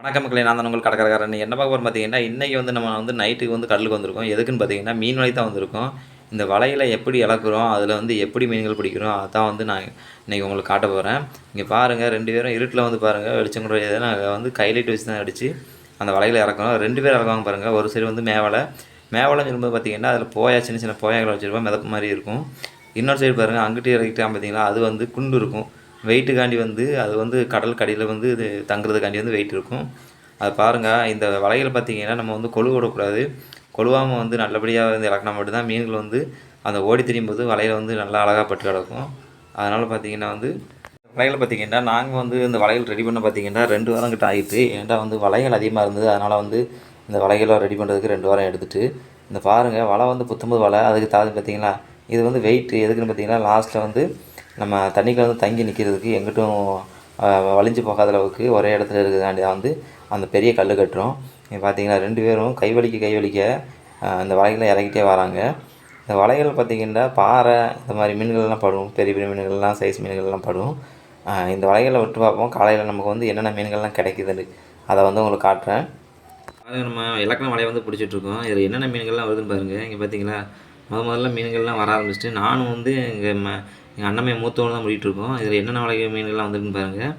வணக்கம் மக்களே நான் தான் உங்கள் கடற்கரக்காரன். என்ன பார்க்க போகிறோம் பார்த்தீங்கன்னா இன்றைக்கி வந்து நம்ம வந்து நைட்டுக்கு வந்து கடலுக்கு வந்திருக்கோம். எதுக்குன்னு பார்த்தீங்கன்னா மீன் வலை தான் வந்திருக்கோம். இந்த வலையில் எப்படி இழக்கிறோம் அதில் வந்து எப்படி மீன்கள் பிடிக்கிறோம் அதான் வந்து நான் இன்றைக்கி உங்களுக்கு காட்ட போகிறேன் இங்கே பாருங்கள் ரெண்டு பேரும் இருட்டில் வந்து பாருங்கள் வெளிச்சம் கூட இதை நாங்கள் வந்து கைலைட் வச்சு தான் அடித்து அந்த வலையில் இறக்குறோம். ரெண்டு பேர் இறக்குவாங்க பாருங்கள் ஒரு சைடு வந்து மேவலை. மேவலைன்னு சொல்லும்போது பார்த்திங்கன்னா அதில் போயா சின்ன சின்ன போயாக்களை வச்சுருப்போம் மிதப்பு மாதிரி இருக்கும். இன்னொரு சைடு பாருங்கள் அங்கிட்டு இறக்கிட்டான் பார்த்தீங்களா அது வந்து குண்டு இருக்கும். வெயிட்டுக்காண்டி வந்து அது வந்து கடல் கடியில் வந்து இது தங்குறதுக்காண்டி வந்து வெயிட் இருக்கும். அது பாருங்கள் இந்த வலைகள் பார்த்தீங்கன்னா நம்ம வந்து கொழு விடக்கூடாது கொழுவாமல் வந்து நல்லபடியாக வந்து இலக்கினா மட்டும்தான் மீன்கள் வந்து அந்த ஓடி திரியும் போது வலையில் வந்து நல்லா அழகாக பட்டு கிடக்கும். அதனால் பார்த்தீங்கன்னா வந்து வலைகள் பார்த்தீங்கன்னா நாங்கள் வந்து இந்த வலைகள் ரெடி பண்ண பார்த்தீங்கன்னா ரெண்டு வாரம் கிட்ட ஆகிட்டு ஏன்டா வந்து வலைகள் அதிகமாக இருந்தது அதனால் வந்து இந்த வலைகளை ரெடி பண்ணுறதுக்கு ரெண்டு வாரம் எடுத்துட்டு இந்த பாருங்கள் வலை வந்து புத்தம்பது வலை அதுக்கு தாது பார்த்தீங்களா இது வந்து வெயிட் எதுக்குன்னு பார்த்தீங்கன்னா லாஸ்ட்டில் வந்து நம்ம தண்ணிக்குள்ள வந்து தங்கி நிற்கிறதுக்கு எங்கிட்டும் வலிஞ்சு போகாத அளவுக்கு ஒரே இடத்துல இருக்கிறதாண்டி தான் வந்து அந்த பெரிய கல் கட்டுறோம். பார்த்தீங்கன்னா ரெண்டு பேரும் கை வலிக்க கை வலிக்க அந்த வலைகளை இறக்கிட்டே வராங்க. இந்த வலைகள் பார்த்தீங்கன்னா பாறை இந்த மாதிரி மீன்கள்லாம் படும். பெரிய பெரிய மீன்கள்லாம் சைஸ் மீன்கள்லாம் படும். இந்த வலைகளை விட்டு பார்ப்போம். காலையில் நமக்கு வந்து என்னென்ன மீன்கள்லாம் கிடைக்குதுன்னு. அதை வந்து உங்களுக்கு காட்டுறேன். நம்ம இலக்கண வலையை வந்து பிடிச்சிட்ருக்கோம் இதில் என்னென்ன மீன்கள்லாம் வருதுன்னு பாருங்கள் இங்கே பார்த்தீங்களா முத முதல்ல மீன்கள்லாம் வர ஆரம்பிச்சிட்டு நானும் வந்து இங்கே ம எங்கள் அண்ணமே மூத்தவங்க தான் முடிகிட்ருக்கோம் இதில் என்னென்ன வளைய மீன்கள்லாம் வந்துருக்குன்னு பாருங்கள்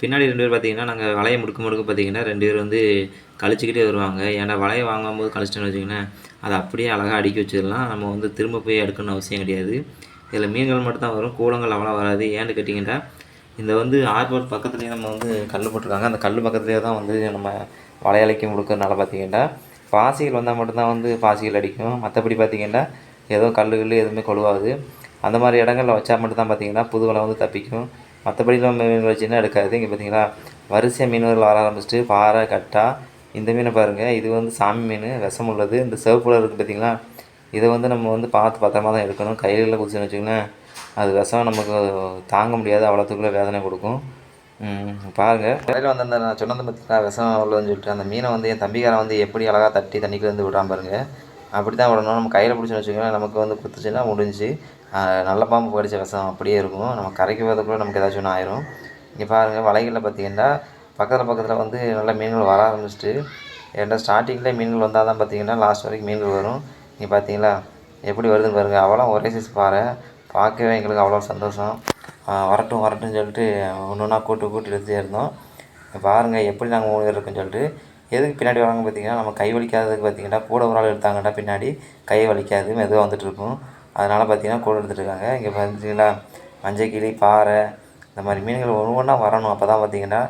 பின்னாடி ரெண்டு பேர் பார்த்தீங்கன்னா நாங்கள் வலையை முடுக்க முடுக்க பார்த்தீங்கன்னா ரெண்டு பேர் வந்து கழிச்சிக்கிட்டே வருவாங்க. ஏன்னா வலையை வாங்கும்போது கழிச்சிட்டோன்னு வச்சுக்கோங்களேன் அதை அப்படியே அழகாக அடுக்கி வச்சிடலாம். நம்ம வந்து திரும்ப போய் எடுக்கணும்னு அவசியம் கிடையாது. இதில் மீன்கள் மட்டும் தான் வரும். கூலங்கள் அவ்வளோ வராது. ஏன்னு கேட்டிங்கன்னா இந்த வந்து ஆர்போர்ட் பக்கத்துலேயே நம்ம வந்து கல் போட்டிருக்காங்க. அந்த கல் பக்கத்துலேயே தான் வந்து நம்ம வலையலைக்கு முடுக்கிறதுனால பார்த்தீங்கன்னா பாசிகள் வந்தால் மட்டும்தான் வந்து பாசிகள் அடிக்கும். மற்றபடி பார்த்திங்கன்னா ஏதோ கல் கல் எதுவுமே கொழுவாது. அந்த மாதிரி இடங்களில் வச்சா மட்டும்தான் பார்த்தீங்கன்னா புது வலை வந்து தப்பிக்கும். மற்றபடி மீன் வச்சுன்னா எடுக்காது. இங்கே பார்த்தீங்களா வரிசையாக மீன்கள் வர ஆரம்பிச்சிட்டு பாறை கட்டா இந்த மீனை பாருங்கள் இது வந்து சாமி மீன் விஷம் உள்ளது. இந்த சிவப்புல இருக்குது பார்த்தீங்களா இதை வந்து நம்ம வந்து பார்த்து பத்திரமா தான் எடுக்கணும். கையில் குதிச்சுன்னு வச்சுக்கோங்களேன். அது விஷம் நமக்கு தாங்க முடியாது. அவ்வளோத்துக்குள்ளே வேதனை கொடுக்கும். பாருங்கள் கடையில் வந்து அந்த நான் சொன்னது பார்த்தீங்களா விஷம் உள்ளதுன்னு சொல்லிட்டு அந்த மீனை வந்து என் தம்பிக்காரன் வந்து எப்படி அழகாக தட்டி தண்ணிக்குள்ள இருந்து விடாம பாருங்கள் அப்படி தான் விடணும். நம்ம கையில் பிடிச்சுன்னு வச்சுக்கோங்களேன் நமக்கு வந்து குத்துச்சுன்னா முடிஞ்சு நல்ல பாம்பு கடிச்ச விஷம் அப்படியே இருக்கும். நம்ம கரைக்கு போகிறதுக்குள்ள நமக்கு ஏதாச்சும் ஒன்று ஆயிரும். இங்கே பாருங்கள் வலைகளில் பார்த்தீங்கன்னா பக்கத்தில் பக்கத்தில் வந்து நல்ல மீன்கள் வர ஆரம்பிச்சிட்டு ஏன்டா ஸ்டார்டிங்கில் மீன்கள் வந்தால் தான் பார்த்தீங்கன்னா லாஸ்ட் வரைக்கும் மீன்கள் வரும். நீங்கள் பார்த்தீங்களா எப்படி வருதுன்னு பாருங்கள் அவ்வளோ ஒரே சைஸ் பாறை. பார்க்கவே எங்களுக்கு அவ்வளோ சந்தோஷம். வரட்டும் வரட்டும்னு சொல்லிட்டு ஒன்று ஒன்றா கூட்டு கூட்டி எடுத்துகிட்டே இருந்தோம். பாருங்கள் எப்படி நாங்கள் மூணு பேர் இருக்கோம்னு சொல்லிட்டு எதுக்கு பின்னாடி வராங்க பார்த்தீங்கன்னா நம்ம கை வலிக்காததுக்கு பார்த்திங்கன்னா கூட ஒரு ஆள் எடுத்தாங்கன்னா பின்னாடி கை வலிக்காது மெதுவாக வந்துட்டுருக்கும் அதனால் பார்த்தீங்கன்னா கூட எடுத்துகிட்ருக்காங்க இங்கே பார்த்தீங்களா மஞ்சக்கிளி பாறை இந்த மாதிரி மீன்கள் ஒன்று ஒன்றா வரணும். அப்போ தான் பார்த்திங்கன்னா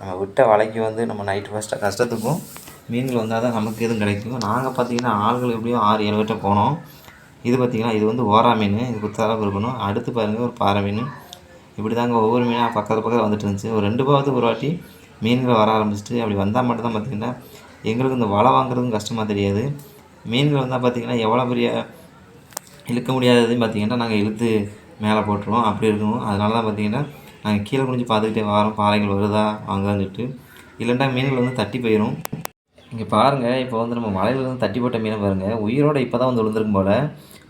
நம்ம விட்ட வலைக்கு வந்து நம்ம நைட்டு ஃபஸ்ட்டு கஷ்டத்துக்கும் மீன்கள் வந்தால் தான் நமக்கு எதுவும் கிடைக்கும். நாங்கள் பார்த்தீங்கன்னா ஆள்கள் எப்படியும் ஆறு ஏழு கிட்ட போனோம். இது பார்த்திங்கன்னா இது வந்து ஓரா மீன் இது குத்தாலும் இருக்கணும் அடுத்து பாருங்கள் ஒரு பாறை மீன். இப்படி தாங்க ஒவ்வொரு மீனாக பக்கத்து பக்கத்தில் வந்துட்டு இருந்துச்சு. ஒரு ரெண்டு பாவத்துக்கு ஒரு வாட்டி மீன்கள் வர ஆரம்பிச்சிட்டு அப்படி வந்தால் மட்டும்தான் பார்த்திங்கன்னா எங்களுக்கு இந்த வலை வாங்குறதும் கஷ்டமாக தெரியாது. மீன்கள் வந்தால் பார்த்தீங்கன்னா எவ்வளோ பெரிய இழுக்க முடியாததையும் பார்த்தீங்கன்னா நாங்கள் இழுத்து மேலே போட்டுருவோம். அப்படி இருக்கும் அதனால தான் பார்த்தீங்கன்னா நாங்கள் கீழே குடிஞ்சு பார்த்துக்கிட்டே வரோம். பாறைகள் வருதா வாங்குதான்னு சொல்லிட்டு. இல்லைன்னா மீன்கள் வந்து தட்டி போயிடும் இங்கே பாருங்கள் இப்போ வந்து நம்ம மலையிலேருந்து தட்டி போட்ட மீனை பாருங்கள் உயிரோட இப்போ தான் வந்து விழுந்திருக்கும் போல்.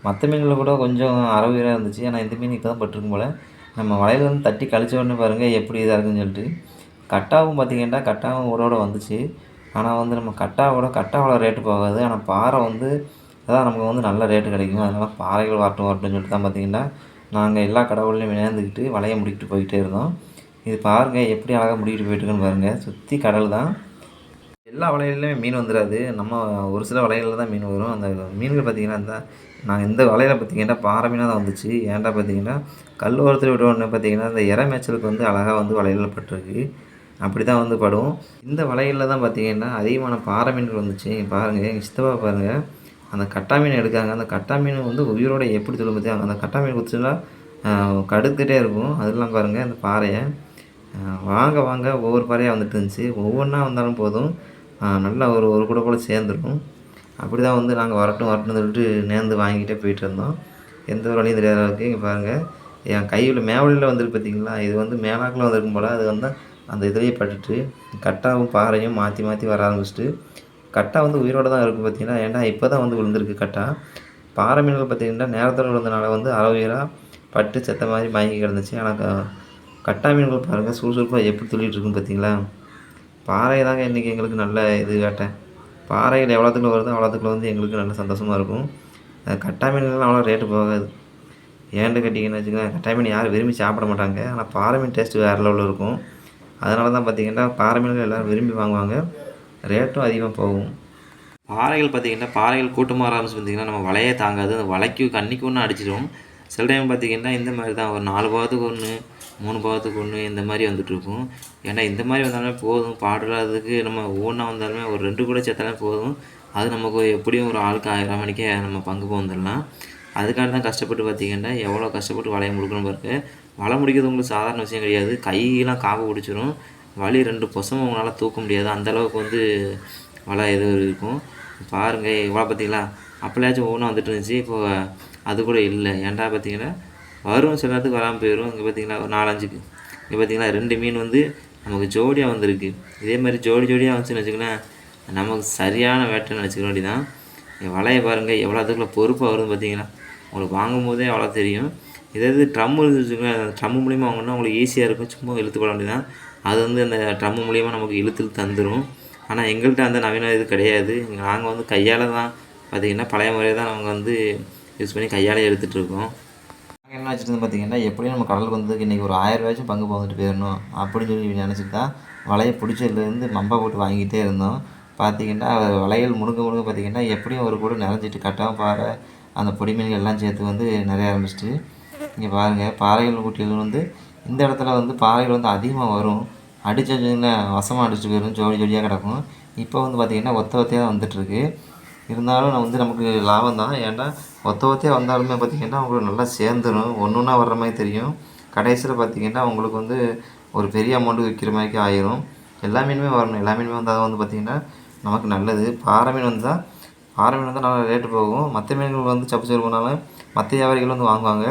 மற்ற மீன்களில் கூட கொஞ்சம் அறவுயிராக உயிராக இருந்துச்சு. ஆனால் இந்த மீன் இப்போ தான் பட்டிருக்கும் போல். நம்ம மலையிலேருந்து தட்டி கழிச்ச உடனே பாருங்கள் எப்படி இதாக இருக்குன்னு சொல்லிட்டு. கட்டாவும் பார்த்தீங்கன்னா கட்டாவும் உரோட வந்துச்சு. ஆனால் வந்து நம்ம கட்டாவோட கட்டாவோட ரேட்டு போகாது. ஆனால் பாறை வந்து அதான் நமக்கு வந்து நல்ல ரேட்டு கிடைக்கும். அதனால் பாறைகள் வரட்டும் வரட்டும்னு சொல்லிட்டு தான் பார்த்திங்கன்னா நாங்கள் எல்லா கடவுளையும் இணைந்துக்கிட்டு வலையை முடிக்கிட்டு போயிட்டே இருந்தோம். இது பாருங்கள் எப்படி அழகாக முடிக்கிட்டு போயிட்டுருக்குன்னு பாருங்கள் சுற்றி கடல் தான். எல்லா வலையிலையுமே மீன் வந்துடாது நம்ம ஒரு சில வலைகளில் தான் மீன் வரும். அந்த மீன்கள் பார்த்திங்கன்னா அந்த நான் இந்த வலையில் பார்த்தீங்கன்னா பாறை மீனாக தான் வந்துச்சு. ஏன்டா பார்த்தீங்கன்னா கல் ஓரத்தில் விட உடனே பார்த்தீங்கன்னா இந்த இறை மேய்ச்சலுக்கு வந்து அழகாக வந்து வலையில் பட்டிருக்கு. அப்படி தான் வந்து படும் இந்த வலைகளில் தான் பார்த்தீங்கன்னா அதிகமான பாறை மீன்கள் வந்துச்சு. பாருங்கள் எங்கள் சித்தப்பா பாருங்கள் அந்த கட்டா மீன் எடுக்காங்க. அந்த கட்டா மீன் வந்து உயிரோட எப்படி சொல்லும் பார்த்தியா அந்த கட்டா மீன் குத்துச்சுன்னா கடுத்துக்கிட்டே இருக்கும். அதெல்லாம் பாருங்கள் அந்த பாறையை. வாங்க வாங்க ஒவ்வொரு பாறையாக வந்துட்டு இருந்துச்சு. ஒவ்வொன்றா வந்தாலும் போதும். நல்லா ஒரு ஒரு கூட கூட சேர்ந்துருக்கும். அப்படி தான் வந்து நாங்கள் வரட்டும் வரட்டும்னு சொல்லிட்டு நேர்ந்து வாங்கிட்டே போயிட்டு இருந்தோம். எந்த ஒரு வழியும் தெரியாத அளவுக்கு. இங்கே பாருங்கள் என் கையில் மேவலையில் வந்துருக்கு பார்த்தீங்களா இது வந்து மேலாக்கில் வந்திருக்கும் போல். அது வந்து அந்த இதுலேயே பட்டுட்டு கட்டாவும் பாறையும் மாற்றி மாற்றி வர ஆரம்பிச்சிட்டு கட்டா வந்து உயிரோடு தான் இருக்கும் பார்த்தீங்கன்னா ஏன்டா இப்போ தான் வந்து விழுந்திருக்கு கட்டா. பாறை மீன்கள் பார்த்தீங்கன்னா நேரத்தில் விழுந்தனால வந்து அரை உயிராக பட்டு செத்த மாதிரி மயங்கி கிடந்துச்சு. ஆனால் க- கட்டா மீன்கள் பாருங்கள் சுறுசுறுப்பாக எப்படி துள்ளிட்டு இருக்குன்னு பார்த்தீங்களா? பாறை தாங்க இன்றைக்கி எங்களுக்கு நல்ல இது வேட்டை. பாறைகள் எவ்வளோத்துக்குள்ள வருதோ அவ்வளோத்துக்குள்ள வந்து எங்களுக்கு நல்ல சந்தோஷமாக இருக்கும். கட்டா மீன்லாம் அவ்வளோ ரேட்டு போகாது. ஏன்ட்டு கேட்டிங்கன்னு வச்சுக்கோங்க கட்டா மீன் யாரும் விரும்பி சாப்பிட மாட்டாங்க. ஆனால் பாறை மீன் டேஸ்ட்டு வேறு லெவலில் இருக்கும். அதனால தான் பார்த்தீங்கன்னா பாறை மீன்கள் எல்லோரும் விரும்பி வாங்குவாங்க. ரேட்டும் அதிகமாக போகும். பாறைகள் பார்த்திங்கன்னா பாறைகள் கூட்டமாக ஆரம்பிச்சு பார்த்திங்கன்னா நம்ம வலையே தாங்காது. அந்த வலைக்கு கண்ணிக்கு ஒன்று அடிச்சிடும். சில டைம் பார்த்திங்கன்னா இந்த மாதிரி தான் ஒரு நாலு பாவத்துக்கு ஒன்று மூணு பாவத்துக்கு ஒன்று இந்த மாதிரி வந்துட்டுருக்கும் ஏன்னா இந்த மாதிரி வந்தாலுமே போதும். பாடுறதுக்கு நம்ம ஒவ்வொன்றா வந்தாலுமே ஒரு ரெண்டு கூட சேர்த்தாலே போதும். அது நமக்கு எப்படியும் ஒரு ஆளுக்கு ஆயிரம் மணிக்கே நம்ம பங்கு வந்துடலாம் அதுக்காக தான் கஷ்டப்பட்டு பார்த்திங்கன்னா எவ்வளோ கஷ்டப்பட்டு வலையை முடுக்கணும் பாருக்கு வலை முடிக்கிறது உங்களுக்கு சாதாரண விஷயம் கிடையாது. கையெல்லாம் காவு பிடிச்சிரும். வலி ரெண்டு பொசமும் உங்களால் தூக்க முடியாது. அந்தளவுக்கு வந்து வலை இது இருக்கும். பாருங்கள் இவ்வளோ பார்த்தீங்களா? அப்போலாச்சும் ஒவ்வொன்றும் வந்துட்டு இருந்துச்சு. இப்போ அது கூட இல்லை. ஏன்டா பார்த்தீங்கன்னா வரும் சில நேரத்துக்கு வராமல் போயிடும் இங்கே பார்த்தீங்களா ஒரு நாலஞ்சுக்கு. இங்கே பார்த்தீங்களா ரெண்டு மீன் வந்து நமக்கு ஜோடியாக வந்திருக்கு. இதே மாதிரி ஜோடி ஜோடியாக வந்துச்சுன்னு வச்சுக்கோங்களேன் நமக்கு சரியான வேட்டைன்னு நினச்சிக்க வேண்டியதான் வலையை பாருங்கள் எவ்வளோ அதுக்குள்ளே பொறுப்பாக வருது பார்த்தீங்களா உங்களுக்கு வாங்கும் போதே அவ்வளோ தெரியும். இதே இது ட்ரம் இருந்துச்சுங்களேன் அந்த ட்ரம் மூலிமா வாங்கினா உங்களுக்கு ஈஸியாக இருக்கும். சும்மா இழுத்து போட வேண்டியதான் அது வந்து அந்த ட்ரம் மூலிமா நமக்கு இழுத்து தந்துடும் ஆனால் எங்கள்கிட்ட அந்த நவீன இது கிடையாது. நாங்கள் வந்து கையால் தான் பார்த்திங்கன்னா பழைய முறையை தான் நாங்கள் வந்து யூஸ் பண்ணி கையாலே எடுத்துகிட்ருக்கோம் நாங்கள் என்ன வச்சுருந்து பார்த்தீங்கன்னா எப்படியும் நம்ம கடலுக்கு வந்ததுக்கு இன்றைக்கி ஒரு ஆயிரம் ரூபாய்ச்சும் பங்கு போந்துட்டு போயிடணும் அப்படின்னு சொல்லி நினச்சிட்டு தான் வலையை பிடிச்சதுலேருந்து மம்பா போட்டு வாங்கிட்டே இருந்தோம். பார்த்தீங்கன்னா வளையல் முழுக்க முழுக்க பார்த்தீங்கன்னா எப்படியும் ஒரு கூட நிறைஞ்சிட்டு கட்டாமல் பாறை அந்த பொடி மீன்கள் எல்லாம் சேர்த்து வந்து நிறைய ஆரம்பிச்சிட்டு இங்கே பாருங்கள் பாறைகள் குட்டிகள் வந்து இந்த இடத்துல வந்து பாறைகள் வந்து அதிகமாக வரும். அடிச்சு வசமாக அடிச்சு போயிடும் ஜோடி ஜோடியாக கிடக்கும். இப்போ வந்து பார்த்திங்கன்னா ஒத்த ஒத்தையாக தான் வந்துட்டுருக்கு. இருந்தாலும் நான் வந்து நமக்கு லாபம் தான். ஏன்னா ஒத்த ஒத்தையாக வந்தாலுமே பார்த்திங்கன்னா அவங்களுக்கு நல்லா சேர்ந்துடும் ஒன்று ஒன்றா வர்ற மாதிரி தெரியும். கடைசியில் பார்த்திங்கன்னா அவங்களுக்கு வந்து ஒரு பெரிய அமௌண்ட்டு விற்கிற மாதிரி ஆயிரும். எல்லா மீனுமே வரணும். எல்லா மீனுமே வந்தால் வந்து பார்த்திங்கன்னா நமக்கு நல்லது. பாறை மீன் வந்தால் பாறை மீன் வந்து நல்லா ரேட்டு போகும். மற்ற மீன்கள் வந்து சப்பு சோறு பண்ணாலும் மற்ற வியாபாரிகள் வந்து வாங்குவாங்க.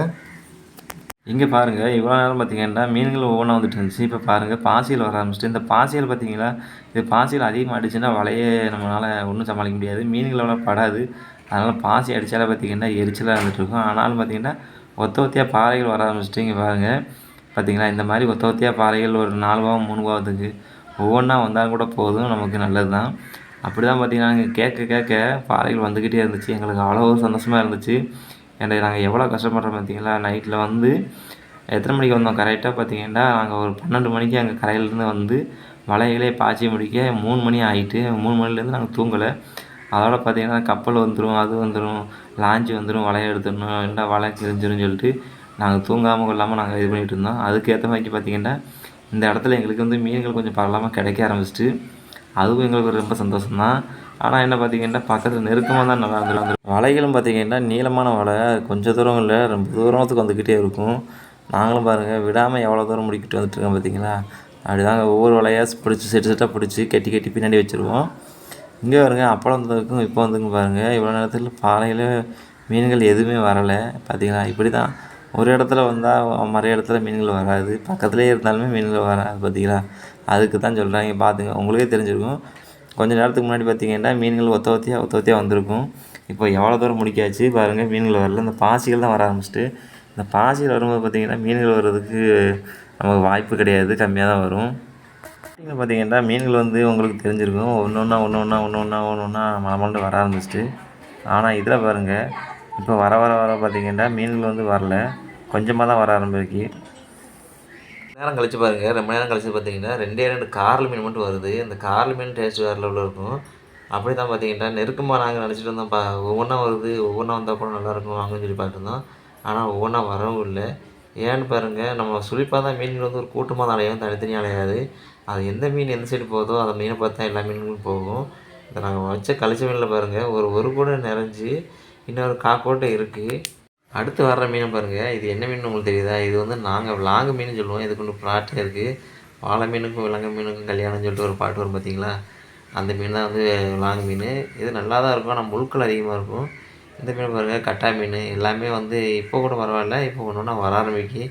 இங்கே பாருங்கள் இவ்வளோ நேரம் பார்த்தீங்கன்னா மீன்கள் ஒவ்வொன்றா வந்துட்டு இருந்துச்சு. இப்போ பாருங்கள் பாசியில் வர ஆரம்பிச்சிட்டு இந்த பாசியில் பார்த்தீங்களா இது பாசியில் அதிகமாக அடிச்சுன்னா வலையே நம்மளால் ஒன்றும் சமாளிக்க முடியாது. மீன்கள் அவ்வளோ படாது. அதனால் பாசி அடித்தாலே பார்த்தீங்கன்னா எரிச்சலாக இருந்துகிட்ருக்கும் ஆனாலும் பார்த்தீங்கன்னா ஒத்த ஒத்தையாக பாறைகள் வர ஆரம்பிச்சிட்டு இங்கே பாருங்கள் பார்த்தீங்களா இந்த மாதிரி ஒத்த ஒத்தையாக பாறைகள் ஒரு நாலு பாவம் மூணு பாவத்துக்கு ஒவ்வொன்றா வந்தாலும் கூட போதும் நமக்கு நல்லது தான் அப்படி தான் பார்த்தீங்கன்னா கேட்க கேட்க பாறைகள் வந்துக்கிட்டே இருந்துச்சு. எங்களுக்கு அவ்வளோ சந்தோஷமாக இருந்துச்சு. ஏன்டா நாங்கள் எவ்வளோ கஷ்டப்படுறோம் பார்த்தீங்களா நைட்டில் வந்து எத்தனை மணிக்கு வந்தோம்? கரெக்டாக பார்த்தீங்கன்னா நாங்கள் ஒரு பன்னெண்டு மணிக்கு அங்கே கரையிலேருந்து வந்து வலைகளே பாய்ச்சி முடிக்க மூணு மணி ஆகிட்டு மூணு மணிலேருந்து நாங்கள் தூங்கலை. அதோட பார்த்தீங்கன்னா கப்பல் வந்துடும் அது வந்துடும் லாஞ்சு வந்துடும் வலையை எடுத்துடணும் என்ன வலை கிழிஞ்சிரும் சொல்லிட்டு நாங்கள் தூங்காமல் கொள்ளாமல் நாங்கள் இது பண்ணிகிட்டு இருந்தோம். அதுக்கேற்ற மாதிரி பார்த்தீங்கன்னா இந்த இடத்துல எங்களுக்கு வந்து மீன்கள் கொஞ்சம் பரவலாமல் கிடைக்க ஆரம்பிச்சிட்டு அதுவும் எங்களுக்கு ரொம்ப சந்தோஷம் தான் ஆனால் என்ன பார்த்தீங்கன்னா பக்கத்தில் நெருக்கமாக தான் நல்லா இருந்துருக்கும் வலைகளும் பார்த்தீங்கன்னா நீளமான வலை. கொஞ்சம் தூரம் இல்லை ரொம்ப தூரத்துக்கு வந்துக்கிட்டே இருக்கும். நாங்களும் பாருங்கள் விடாமல் எவ்வளோ தூரம் முடிக்கிட்டு வந்துட்டுருக்கோம் பார்த்தீங்களா அப்படி தாங்க ஒவ்வொரு வலையாக பிடிச்சி செட்டு செட்டாக பிடிச்சி கட்டி கட்டி பின்னாடி வச்சுருவோம். இங்கே பாருங்க அப்பளம் வந்ததுக்கும் இப்போ வந்துங்க பாருங்கள் இவ்வளோ நேரத்தில் பாறையில் மீன்கள் எதுவுமே வரலை. பார்த்தீங்களா இப்படி தான் ஒரு இடத்துல வந்தால் மறு இடத்துல மீன்கள் வராது. பக்கத்துலேயே இருந்தாலுமே மீன்கள் வராது பார்த்தீங்களா அதுக்கு தான் சொல்கிறாங்க பார்த்துங்க உங்களுக்கே தெரிஞ்சிருக்கும். கொஞ்ச நேரத்துக்கு முன்னாடி பார்த்தீங்கன்னா மீன்கள் ஒத்த ஒத்தியாக ஒத்த ஒத்தியாக வந்திருக்கும். இப்போ எவ்வளோ தூரம் முடிக்காச்சு பாருங்கள் மீன்கள் வரல. இந்த பாசிகள் தான் வர ஆரம்பிச்சிட்டு இந்த பாசிகள் வரும்போது பார்த்திங்கன்னா மீன்கள் வர்றதுக்கு நமக்கு வாய்ப்பு கிடையாது கம்மியாக தான் வரும். மீன்கள் பார்த்திங்கன்னா மீன்கள் வந்து உங்களுக்கு தெரிஞ்சிருக்கும். ஒன்று ஒன்றா ஒன்று ஒன்றா ஒன்று ஒன்றா ஒன்று ஒன்றா மலமண்டு வர ஆரம்பிச்சிட்டு. ஆனால் இதில் பாருங்கள் இப்போ வர வர வர பார்த்திங்கன்னா மீன்கள் வந்து வரல. கொஞ்சமாக தான் வர ஆரம்பிக்கு. நேரம் கழிச்சு பாருங்கள் ரொம்ப நேரம் கழிச்சு பார்த்தீங்கன்னா ரெண்டே ரெண்டு கார்ல மீன் மட்டும் வருது. இந்த கார்ல மீன் டேஸ்ட் வேறு லெவலில் இருக்கும். அப்படி தான் பார்த்தீங்கன்னா நெருக்கமாக நாங்கள் நினச்சிட்டு இருந்தோம். பா ஒவ்வொன்றா வருது. ஒவ்வொன்றா வந்தால் கூட நல்லாயிருக்கும் வாங்கன்னு சொல்லி பார்த்துருந்தோம் ஆனால் ஒவ்வொன்றா வரவும் இல்லை. ஏன்னு பாருங்கள் நம்ம சுழிப்பாக தான் மீன்கள் வந்து ஒரு கூட்டமாக தான் அலையும். தனித்தனியாக அலையாது. அது எந்த மீன் எந்த சைடு போகுதோ அந்த மீனை பார்த்தா எல்லா மீன்களும் போகும். இதை நாங்கள் வச்ச கழிச்ச மீனில் பாருங்கள் ஒரு ஒரு கூட நிறைஞ்சி இன்னொரு காக்கோட்டை இருக்குது அடுத்து வர்ற மீனை பாருங்கள் இது என்ன மீன் உங்களுக்கு தெரியுதா? இது வந்து நாங்கள் விலாங்கு மீன் சொல்லுவோம். இதுக்கு ஒன்று பாட்டு இருக்குது வாழை மீனுக்கும் விலங்கு மீனுக்கும் கல்யாணம்னு சொல்லிட்டு ஒரு பாட்டு வரும் பார்த்தீங்களா அந்த மீன் தான் வந்து லாங் மீன். இது நல்லா தான் இருக்கும். ஆனால் முழுக்கள் அதிகமாக இருக்கும். இந்த மீன் பாருங்கள் கட்டா மீன். எல்லாமே வந்து இப்போ கூட பரவாயில்ல. இப்போ ஒன்று ஒன்றா வர ஆரம்பிக்கு.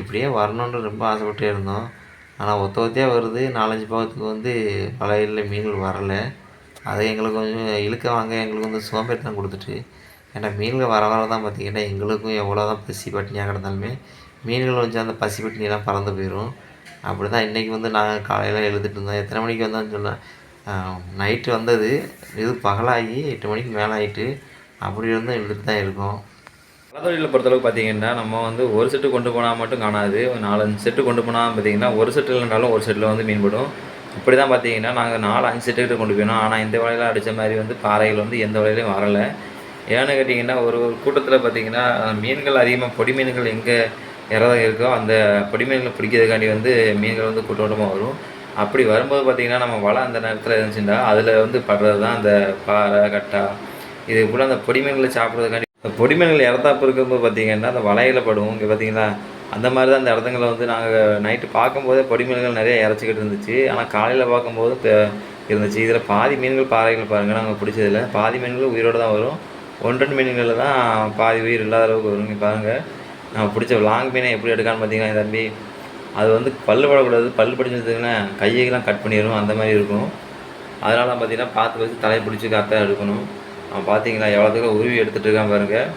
இப்படியே வரணுன்னு ரொம்ப ஆசைப்பட்டே இருந்தோம். ஆனால் ஒத்த ஒத்தையாக வருது. நாலஞ்சு பாகத்துக்கு வந்து வலையில் மீன்கள் வரலை. அதை எங்களுக்கு கொஞ்சம் இழுக்க வாங்க. எங்களுக்கு வந்து சோம்பேறித்தனம் கொடுத்துட்டு ஏன்னா மீன்கள் வர வர தான் பார்த்திங்கன்னா எங்களுக்கும் எவ்வளோ தான் பசி பட்டினியாக கிடந்தாலுமே மீன்கள் வச்சு அந்த பசி பட்டினியெல்லாம் பறந்து போயிடும் அப்படி தான் இன்றைக்கி வந்து நாங்கள் காலையில் எழுதிட்டு இருந்தோம். எத்தனை மணிக்கு வந்தேன்னு சொன்னேன் நைட்டு வந்தது. இது பகலாகி எட்டு மணிக்கு மேலே ஆகிட்டு அப்படி இருந்தும் எழுதிட்டு தான் இருக்கோம். வளத்தொழிலை பொறுத்தளவுக்கு பார்த்தீங்கன்னா நம்ம வந்து ஒரு செட்டு கொண்டு போனால் மட்டும் காணாது. ஒரு நாலஞ்சு செட்டு கொண்டு போனால் பார்த்தீங்கன்னா ஒரு செட்டு இல்லைனாலும் ஒரு செட்டில் வந்து மீன்படும் இப்படி தான் பார்த்தீங்கன்னா நாங்கள் நாலு அஞ்சு செட்டுக்கிட்ட கொண்டு போயினோம். ஆனால் இந்த வலையில் அடித்த மாதிரி வந்து பாறைகள் வந்து எந்த வலையிலையும் வரலை. ஏன்னு கேட்டிங்கன்னா ஒரு ஒரு கூட்டத்தில் பார்த்தீங்கன்னா மீன்கள் அதிகமாக பொடி மீன்கள் எங்கே இறதாக இருக்கோ அந்த பொடி மீன்களை பிடிக்கிறதுக்காண்டி வந்து மீன்கள் வந்து கூட்டமாக வரும். அப்படி வரும்போது பார்த்தீங்கன்னா நம்ம வலை அந்த நேரத்தில் இருந்துச்சுன்னா அதில் வந்து படுறது தான் அந்த பாறை கட்டா இது கூட அந்த பொடி மீன்களை சாப்பிட்றதுக்காண்டி. இந்த பொடி மீன்கள் இறத்தாப்பு இருக்கும்போது பார்த்தீங்கன்னா அந்த வலையில் படும். இங்கே பார்த்திங்களா அந்த மாதிரி தான் அந்த இடத்துங்களை வந்து நாங்கள் நைட்டு பார்க்கும்போதே பொடி மீன்கள் நிறைய இறச்சிக்கிட்டு இருந்துச்சு. ஆனால் காலையில் பார்க்கும்போது இருந்துச்சு. இதில் பாதி மீன்கள் பாறைகள் பாருங்கள் நாங்கள் பிடிச்சதில்ல பாதி மீன்கள் உயிரோடு தான் வரும். ஒன்றன் மீன்களில் தான் பாதி உயிர் இல்லாத அளவுக்கு வரும். நீங்கள் பாருங்கள் நான் பிடிச்ச லாங் மீனை எப்படி எடுக்கான்னு பார்த்தீங்கன்னா என் தம்பி? அது வந்து பல்லு படக்கூடாது. பல்லு படிச்சதுன்னா கையெல்லாம் கட் பண்ணிடும் அந்த மாதிரி இருக்கும். அதனால் பார்த்தீங்கன்னா பார்த்து வச்சு தலையை பிடிச்சி கரெக்டாக எடுக்கணும். அவன் பார்த்தீங்களா எவ்வளோத்துக்கு உருவி எடுத்துகிட்டு இருக்கான் பாருங்கள்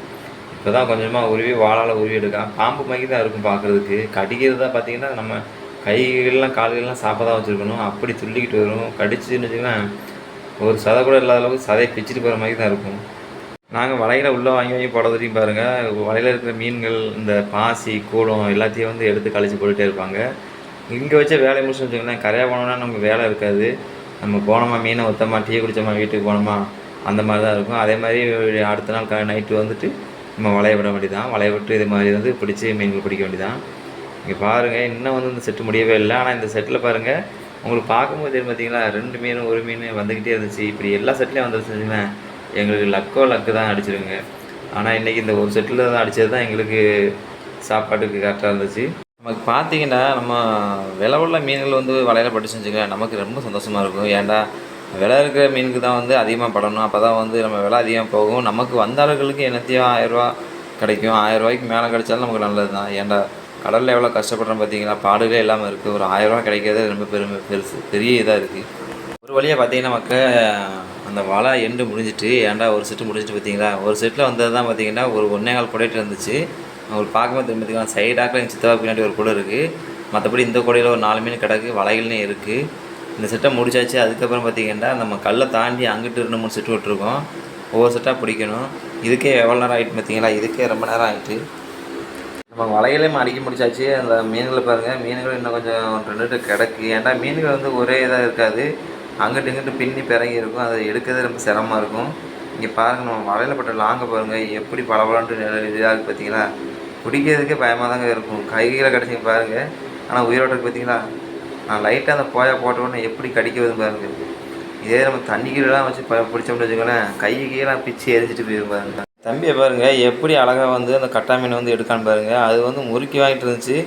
இப்போ தான் கொஞ்சமாக உருவி வாழால் உருவி எடுக்கான். பாம்பு மாதிரி தான் இருக்கும் பார்க்குறதுக்கு கடிக்கிறது தான் பார்த்தீங்கன்னா நம்ம கைகள்லாம் கால்கள்லாம் சாப்பாக தான் வச்சுருக்கணும். அப்படி துள்ளிக்கிட்டு வரும். கடிச்சுன்னு வச்சுக்கலாம் ஒரு சதை கூட இல்லாத அளவுக்கு சதையை பிச்சுட்டு போகிற மாதிரி தான் இருக்கும். நாங்கள் வலையில் உள்ளே வாங்கி வாங்கி போடுறதையும் பாருங்கள் வலையில் இருக்கிற மீன்கள் இந்த பாசி கூடம் எல்லாத்தையும் வந்து எடுத்து கழிச்சு போட்டுகிட்டே இருப்பாங்க. இங்கே வச்ச வேலையை முடிச்சு வச்சுக்கோங்களேன். கரையாக போனோம்னா நமக்கு வேலை இருக்காது. நம்ம போனோமா மீனை ஒத்தமா டீ குடிச்சோமா வீட்டுக்கு போனோமா அந்த மாதிரி தான் இருக்கும். அதே மாதிரி அடுத்த நாள் க நைட்டு வந்துட்டு நம்ம வலைய விட வேண்டியதான் வலைய விட்டு இது மாதிரி வந்து பிடிச்சி மீன்கள் பிடிக்க வேண்டியதான் இங்கே பாருங்கள் இன்னும் வந்து இந்த செட்டு முடியவே இல்லை. ஆனால் இந்த செட்டில் பாருங்கள் உங்களுக்கு பார்க்கும்போது தெரியும் பார்த்தீங்களா ரெண்டு மீன் ஒரு மீன் வந்துக்கிட்டே இருந்துச்சு. இப்படி எல்லா செட்லேயும் வந்துருச்சுங்களேன் எங்களுக்கு லக்கோ லக்கு தான் அடிச்சிருங்க ஆனால் இன்றைக்கி இந்த ஒரு செட்டில் தான் அடித்தது தான் எங்களுக்கு சாப்பாட்டுக்கு கரெக்டாக இருந்துச்சு. நமக்கு பார்த்தீங்கன்னா நம்ம விலை உள்ள மீன்கள் வந்து வலையில் பட்டு செஞ்சுங்க நமக்கு ரொம்ப சந்தோஷமாக இருக்கும். ஏன்டா விலை இருக்கிற மீனுக்கு தான் வந்து அதிகமாக படணும். அப்போ தான் வந்து நம்ம விலை அதிகமாக போகும். நமக்கு வந்த என்னத்தையும் ஆயிரரூவா கிடைக்கும். ஆயிரரூவாய்க்கு மேலே கிடைச்சாலும் நமக்கு நல்லது தான். ஏன்டா கடலில் எவ்வளோ கஷ்டப்படுறோம் பார்த்தீங்கன்னா பாடுகளே இல்லாமல் இருக்குது ஒரு ஆயிரரூவா கிடைக்கிறது ரொம்ப பெருமை பெருசு பெரிய இதாக இருக்குது ஒரு வழியாக பார்த்தீங்கன்னா மக்க அந்த வலை எண்டு முடிஞ்சிட்டு ஏன்டா ஒரு செட்டு முடிஞ்சிட்டு பார்த்தீங்களா ஒரு செட்டில் வந்தது தான் பார்த்தீங்கன்னா ஒரு ஒன்றே கால் குடையிட்டு இருந்துச்சு. அவங்களுக்கு பார்க்கும்போது தெரியும் பார்த்தீங்கன்னா சைடாக்கில் எங்கள் சித்தவா பின்னாடி ஒரு குடை இருக்குது மற்றபடி இந்த குடையில் ஒரு நாலு மீன் கிடக்கு வலைகள்னே இருக்குது இந்த செட்டை முடிச்சாச்சு. அதுக்கப்புறம் பார்த்தீங்கன்னா நம்ம கல்லை தாண்டி அங்கிட்டு ரெண்டு மூணு செட்டு விட்டுருக்கோம். ஒவ்வொரு செட்டாக பிடிக்கணும். இதுக்கே எவ்வளோ நேரம் ஆகிட்டு பார்த்தீங்களா இதுக்கே ரொம்ப நேரம் ஆகிட்டு நம்ம வலையிலையும் அடிக்க முடிச்சாச்சு. அந்த மீன்களை பாருங்கள் மீன்கள் இன்னும் கொஞ்சம் ரெண்டு ரெண்டு கிடக்கு. ஏன்டா மீன்கள் வந்து ஒரே இதாக இருக்காது. அங்கிட்டு இங்கிட்டு பின்னி பிறங்கி இருக்கும். அதை எடுக்கிறது ரொம்ப சிரமமாக இருக்கும். இங்கே பாருங்கள் நம்ம வலையில் பட்ட லாங்க பாருங்கள் எப்படி பளபளன்ட்டு இதாக இருக்குது பார்த்தீங்களா பிடிக்கிறதுக்கே பயமாக தாங்க இருக்கும். கைகளை கிடச்சிங்க பாருங்கள் ஆனால் உயிரோட பார்த்தீங்களா நான் லைட்டாக அந்த போயா போட்ட உடனே எப்படி கடிக்கிறது பாருங்கள் இதே நம்ம தண்ணி கீழெலாம் வச்சு ப பிடிச்சோம்னு வச்சுக்கோங்களேன். கை கீழெலாம் பிச்சு எரிஞ்சிட்டு போயிடும் பாருங்கள் தம்பியை பாருங்கள் எப்படி அழகாக வந்து அந்த கட்டா மீன் வந்து எடுக்கான்னு பாருங்கள் அது வந்து முறுக்கி வாங்கிட்டு இருந்துச்சு.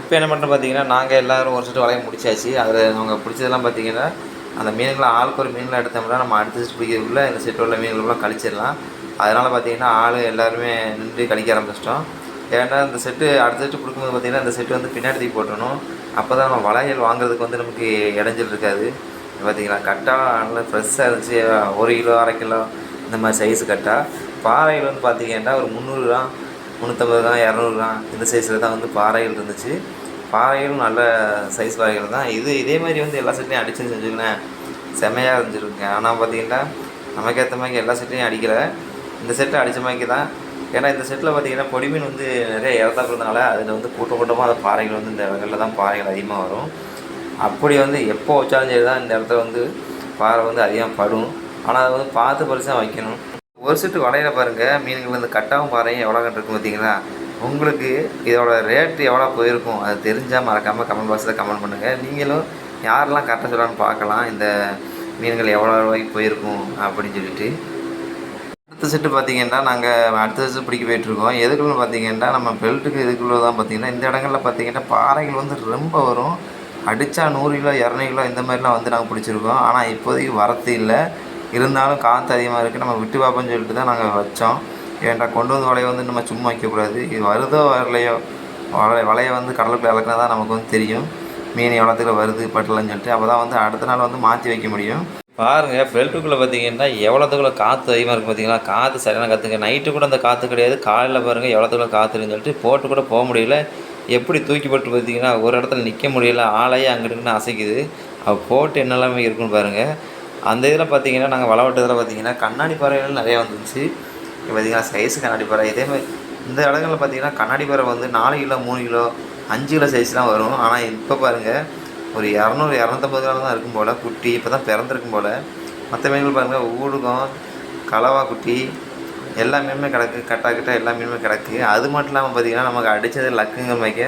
இப்போ என்ன பண்ணுறோம் பார்த்தீங்கன்னா நாங்கள் எல்லோரும் ஒரு சட்டு வலையை முடிச்சாச்சு. அதில் அவங்க பிடிச்சதெல்லாம் பார்த்தீங்கன்னா அந்த மீன்களை ஆளுக்கு ஒரு மீன்களை எடுத்தோம்னா நம்ம அடுத்து பிடிக்கிறதுக்குள்ளே இந்த செட்டில் உள்ள மீன்களெலாம் கழிச்சிடலாம். அதனால் பார்த்தீங்கன்னா ஆள் எல்லாருமே நின்று கழிக்க ஆரம்பிச்சிட்டோம். ஏன்னா இந்த செட்டு அடுத்த செட்டு கொடுக்கும்போது பார்த்திங்கன்னா இந்த செட்டு வந்து பின்னாடி தூக்கி போட்டணும் அப்போ தான் நம்ம வளையல் வாங்குறதுக்கு வந்து நமக்கு இடைஞ்சல் இருக்காது. பார்த்திங்களா? கட்டாக நல்லா ஃப்ரெஷ்ஷாக இருந்துச்சு. ஒரு கிலோ அரை கிலோ இந்த மாதிரி சைஸு கட்டாக பாறைகள் வந்து பார்த்திங்கன்னா ஒரு முந்நூறு கிராம் முந்நூற்றம்பது கிராம் இரநூறு கிராம் இந்த சைஸில் தான் வந்து பாறைகள் இருந்துச்சு. பாறைகளும் நல்ல சைஸ் பாறைகள் தான். இது இதே மாதிரி வந்து எல்லா செட்லையும் அடிச்சுன்னு செஞ்சுக்கினேன் செம்மையாக இருந்துருக்குங்க. ஆனால் பார்த்தீங்கன்னா நமக்கு ஏற்ற மாதிரி எல்லா செட்லையும் அடிக்கலை. இந்த செட்டை அடித்த மாதிரி தான். ஏன்னா இந்த செட்டில் பார்த்தீங்கன்னா பொடி மீன் வந்து நிறைய இறத்தாக்குறதுனால அதில் வந்து கூட்டம் கூட்டமாக அந்த பாறைகள் வந்து இந்த வகையில் தான் பாறைகள் அதிகமாக வரும். அப்படி வந்து எப்போ வச்சாலும் சரி தான் இந்த இடத்துல வந்து பாறை வந்து அதிகமாக படும். ஆனால் அதை வந்து பார்த்து பரிசாக வைக்கணும். ஒரு செட்டு வலையில் பாருங்கள் மீன்கள் வந்து கட்டாகவும் பாறையும் எவ்வளோ கட்டு இருக்கும் பார்த்தீங்களா உங்களுக்கு இதோட ரேட்டு எவ்வளோ போயிருக்கும் அது தெரிஞ்சால் மறக்காமல் கமெண்ட் பாக்ஸில் கமெண்ட் பண்ணுங்கள் நீங்களும் யாரெல்லாம் கரெக்டாக சொல்லலாம்னு பார்க்கலாம். இந்த மீன்கள் எவ்வளோ ரூபாய்க்கு போயிருக்கும் அப்படின்னு சொல்லிட்டு. அடுத்த செட்டு பார்த்தீங்கன்னா நாங்கள் அடுத்த செட்டு பிடிக்க போயிட்டுருக்கோம். எதுக்குள்ளே பார்த்தீங்கன்னா நம்ம பெல்ட்டுக்கு இதுக்குள்ளே தான் பார்த்தீங்கன்னா இந்த இடங்களில் பார்த்தீங்கன்னா பாறைகள் வந்து ரொம்ப வரும். அடித்தா நூறு கிலோ இரநூறு கிலோ இந்த மாதிரிலாம் வந்து நாங்கள் பிடிச்சிருக்கோம். ஆனால் இப்போதைக்கு வரத்து இல்லை. இருந்தாலும் காற்று அதிகமாக இருக்குது நம்ம விட்டு பார்ப்போம்னு சொல்லிட்டு தான் நாங்கள் வச்சோம். ஏன்டா கொண்டு வந்து வலையை வந்து நம்ம சும்மா வைக்கக்கூடாது? இது வருதோ வரலையோ? வலை வலையை வந்து கடலுக்குள்ளே இறக்குனா தான் நமக்கு வந்து தெரியும். மீன் எவ்வளோத்துக்குள்ள வருது பட்டலன்னு சொல்லிட்டு. அப்போ தான் வந்து அடுத்த நாள் வந்து மாற்றி வைக்க முடியும். பாருங்கள் பெல்ட்டுக்குள்ளே பார்த்தீங்கன்னா எவ்வளோத்துக்குள்ள காற்று அதிகமாக இருக்குது பார்த்தீங்களா? காற்று சரியான காற்றுங்க நைட்டு கூட அந்த காற்று கிடையாது. காலையில் பாருங்கள் எவ்வளோத்துக்குள்ள காற்றுன்னு சொல்லிட்டு போட்டு கூட போக முடியல. எப்படி தூக்கி போட்டு பார்த்தீங்கன்னா ஒரு இடத்துல நிற்க முடியல. ஆளையே அங்கிட்டுன்னு அசைக்குது. அவள் போட்டு என்னெல்லாமே இருக்குன்னு பாருங்கள் அந்த இதில் பார்த்தீங்கன்னா நாங்கள் வளவட்டத்தில் பார்த்தீங்கன்னா கண்ணாடி பறவைகள் நிறையா வந்துருந்துச்சு. பார்த்தீங்கன்னா சைஸ் கண்ணாடி பறவை இதேமாதிரி இந்த இடங்களில் பார்த்தீங்கன்னா கண்ணாடி பறவை வந்து நாலு கிலோ மூணு கிலோ அஞ்சு கிலோ சைஸ்லாம் வரும். ஆனால் இப்போ பாருங்கள் ஒரு இரநூறு இரநூத்தம்பது கிலோ தான் இருக்கும் போல். குட்டி இப்போ தான் பிறந்திருக்கும் போல். மற்ற மீன்கள் பாருங்கள் ஊடுகம் கலவா குட்டி எல்லா மீனுமே கிடக்கு. கட்டா கிட்ட எல்லா மீனுமே கிடக்கு. அது மட்டும் இல்லாமல் பார்த்தீங்கன்னா நமக்கு அடித்தது லக்குங்க மாதிரி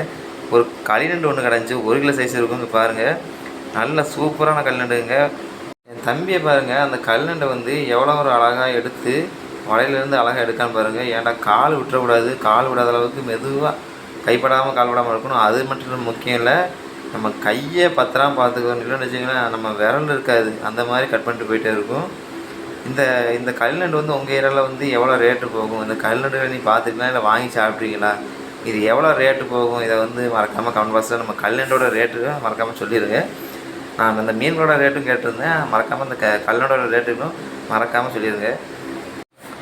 ஒரு களிநண்டு ஒன்று கிடஞ்சி ஒரு கிலோ சைஸ் இருக்கும் பாருங்கள் நல்ல சூப்பரான கல்நண்டுங்க என் தம்பியை பாருங்கள் அந்த கல்நண்டை வந்து எவ்வளோ ஒரு அழகாக எடுத்து வலையிலேருந்து அழகாக எடுக்கான்னு பாருங்கள் ஏன்டா கால் விட்டுறக்கூடாது கால் விடாத அளவுக்கு மெதுவாக கைப்படாமல் கால் விடாமல் இருக்கணும். அது மட்டும் முக்கியம் இல்லை. நம்ம கையை பத்திரமா பார்த்துக்கணும். இல்லைன்னு வச்சிங்கன்னா நம்ம விரல் இருக்காது. அந்த மாதிரி கட் பண்ணிட்டு போயிட்டே இருக்கும். இந்த இந்த கல்நண்டு வந்து உங்கள் ஏரியாவில் வந்து எவ்வளோ ரேட்டு போகும்? இந்த கல்நண்டு நீ பார்த்துக்கலாம் இல்லை வாங்கி சாப்பிட்றீங்களா? இது எவ்வளோ ரேட்டு போகும்? இதை வந்து மறக்காமல் கமெண்ட் பாக்ஸில் நம்ம கல்நண்டோட ரேட்டு மறக்காமல் சொல்லிடுங்க நான் அந்த மீன்களோட ரேட்டும் கேட்டிருந்தேன். மறக்காமல் இந்த க கல்லோட ரேட்டுக்கும் மறக்காமல் சொல்லிடுங்க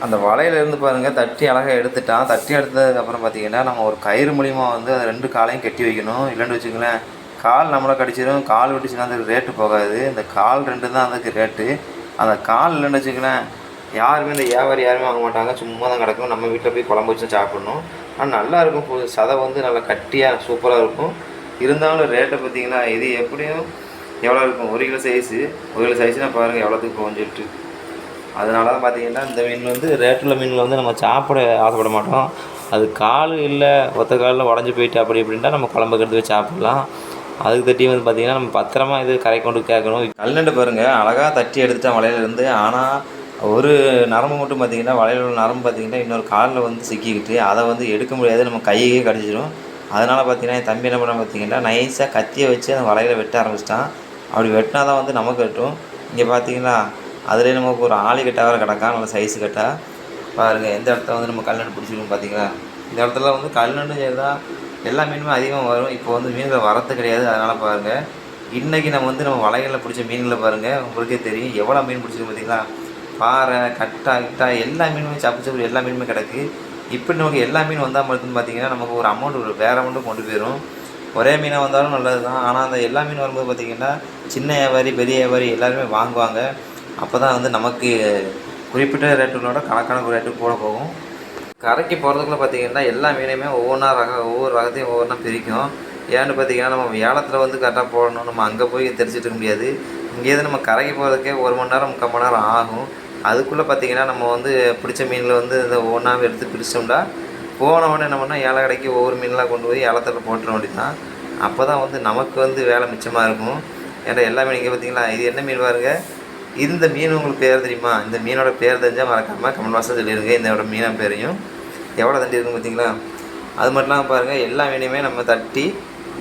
அந்த வலையிலேருந்து பாருங்கள் தட்டி அழகாக எடுத்துட்டான். தட்டி எடுத்ததுக்கப்புறம் பார்த்தீங்கன்னா நம்ம ஒரு கயிறு மூலிமா வந்து அந்த ரெண்டு காலையும் கட்டி வைக்கணும். இல்லைன்னு வச்சுங்களேன் கால் நம்மளை கடிச்சிடும் கால் விட்டுச்சுன்னா அதுக்கு ரேட்டு போகாது. இந்த கால் ரெண்டு தான் அதுக்கு ரேட்டு அந்த கால் இல்லைன்னு வச்சுங்களேன் யாருமே இந்த வியாபாரி யாருமே வாங்க மாட்டாங்க. சும்மா தான் கிடக்கும். நம்ம வீட்டில் போய் குழம்பு வச்சு சாப்பிடணும். ஆனால் நல்லா இருக்கும். சதை வந்து நல்லா கட்டியாக சூப்பராக இருக்கும். இருந்தாலும் ரேட்டை பார்த்தீங்கன்னா இது எப்படியும் எவ்வளோ இருக்கும்? ஒரு கிலோ சைஸு ஒரு கிலோ சைஸ்னால் பாருங்கள் எவ்வளோத்துக்கு குறைஞ்சிட்டு அதனால தான் பார்த்தீங்கன்னா இந்த மீன் வந்து ரேட்டுள்ள மீனில் வந்து நம்ம சாப்பிட ஆசைப்பட மாட்டோம். அது கால் இல்லை ஒத்த காலில் உடஞ்சி போயிட்டு அப்படி இப்படின்ட்டா நம்ம குழம்புக்கு எடுத்து வச்சு சாப்பிட்லாம். அதுக்கு தட்டி வந்து பார்த்தீங்கன்னா நம்ம பத்திரமா இது கரை கொண்டு கேட்கணும். கல்நண்டு பாருங்கள் அழகாக தட்டி எடுத்துட்டேன் வலையிலேருந்து. ஆனால் ஒரு நரம்பு மட்டும் பார்த்தீங்கன்னா வலையில் உள்ள நரம்பு பார்த்தீங்கன்னா இன்னொரு காலில் வந்து சிக்கிக்கிட்டு அதை வந்து எடுக்க முடியாது. நம்ம கையே கடிச்சிடும் அதனால் பார்த்தீங்கன்னா என் தம்பி என்ன பண்ண பார்த்திங்கன்னா நைஸாக கத்தியை வச்சு அந்த வலையில் வெட்ட ஆரம்பிச்சிட்டான். அப்படி வெட்டினா தான் வந்து நமக்கு வெட்டும் இங்கே பார்த்திங்கன்னா அதுலேயே நமக்கு ஒரு ஆளி கட்டாக வேறு கிடக்கா நல்ல சைஸு கட்டாக பாருங்கள் எந்த இடத்துல வந்து நம்ம கல்நண்டு பிடிச்சிருக்கோம் பார்த்தீங்களா இந்த இடத்துல வந்து கல்நண்டு தான் எல்லா மீனுமே அதிகமாக வரும். இப்போ வந்து மீன்கள் வரது கிடையாது. அதனால் பாருங்கள் இன்றைக்கி நம்ம வந்து நம்ம வலைகளில் பிடிச்ச மீன்களை பாருங்கள் உங்களுக்கே தெரியும். எவ்வளோ மீன் பிடிச்சிருக்கு பார்த்தீங்களா பாறை கட்டா கிட்டா எல்லா மீனுமே சப்பு சப்பு எல்லா மீனுமே கிடக்கு. இப்படி நமக்கு எல்லா மீன் வந்தால் மட்டும் பார்த்தீங்கன்னா நமக்கு ஒரு அமௌண்ட் ஒரு வேறு அமௌண்ட்டு கொண்டு போயிடும் ஒரே மீனாக வந்தாலும் நல்லது தான் ஆனால் அந்த எல்லா மீன் வரும்போது பார்த்திங்கன்னா சின்ன வியாபாரி பெரிய வியாபாரி எல்லாருமே வாங்குவாங்க. அப்போ தான் வந்து நமக்கு குறிப்பிட்ட ரேட்டுகளோட கணக்கான ரேட்டு கூட போகும். கரைக்கு போகிறதுக்குள்ள பார்த்தீங்கன்னா எல்லா மீனையுமே ஒவ்வொன்றா ரக ஒவ்வொரு ரகத்தையும் ஒவ்வொன்றா பிரிக்கும். ஏன்னு பார்த்தீங்கன்னா நம்ம ஏலத்தில் வந்து கரெக்டாக போடணும் நம்ம அங்கே போய் தெரிஞ்சுட்டு இருக்க முடியாது. இங்கேருந்து நம்ம கரைக்கு போகிறதுக்கே ஒரு மணி நேரம் முக்கால் மணி நேரம் ஆகும். அதுக்குள்ளே பார்த்தீங்கன்னா நம்ம வந்து பிடிச்ச மீனில் வந்து இந்த ஒவ்வொன்றாவே எடுத்து பிடிச்சோம்டா போன உடனே என்ன பண்ணால் ஏழை கடைக்கு ஒவ்வொரு மீன்லாம் கொண்டு போய் ஏலத்தில் போட்டுற வேண்டியதான் அப்போ தான் வந்து நமக்கு வந்து வேலை மிச்சமாக இருக்கும். ஏன்னா எல்லா மீன் இங்கே பார்த்தீங்களா இது என்ன மீன் பாருங்கள் இந்த மீன் உங்களுக்கு பேர் தெரியுமா? இந்த மீனோட பேர் தெரிஞ்சால் மறக்காமல் கமெண்ட் பாக்ஸில் சொல்லிடுங்க. இதோட மீனை பேரையும். எவ்வளோ தண்டி இருக்கும் பார்த்தீங்களா அது மட்டும் இல்லாமல் பாருங்கள் எல்லா மீனையுமே நம்ம தட்டி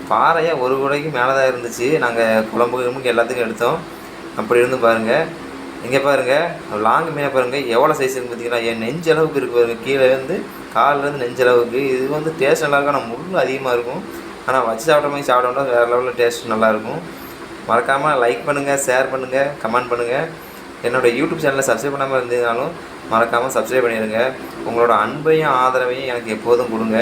பாறையாக ஒரு கூடைக்கு மேலே தான் இருந்துச்சு. நாங்கள் குழம்பு கிழம்புக்கு எல்லாத்துக்கும் எடுத்தோம். அப்படி இருந்து பாருங்கள் இங்கே பாருங்கள் லாங் மீனை பாருங்கள் எவ்வளோ சைஸ் இருக்கு பார்த்தீங்களா என் நெஞ்சு அளவுக்கு இருக்குது பாருங்கள் கீழே இருந்து காலிலேருந்து நெஞ்சளவுக்கு இது வந்து டேஸ்ட் நல்லாயிருக்கும் ஆனால் முள் அதிகமாக இருக்கும். ஆனால் வச்சு சாப்பிட்ற மாதிரி சாப்பிட்டோம்னா வேறு லெவலில் டேஸ்ட் நல்லாயிருக்கும் மறக்காமல் லைக் பண்ணுங்கள் ஷேர் பண்ணுங்கள் கமெண்ட் பண்ணுங்கள் என்னோடய யூடியூப் சேனலை சப்ஸ்கிரைப் பண்ணாமல் இருந்ததுனாலும் மறக்காமல் சப்ஸ்கிரைப் பண்ணிடுங்க உங்களோட அன்பையும் ஆதரவையும் எனக்கு எப்போதும் கொடுங்க.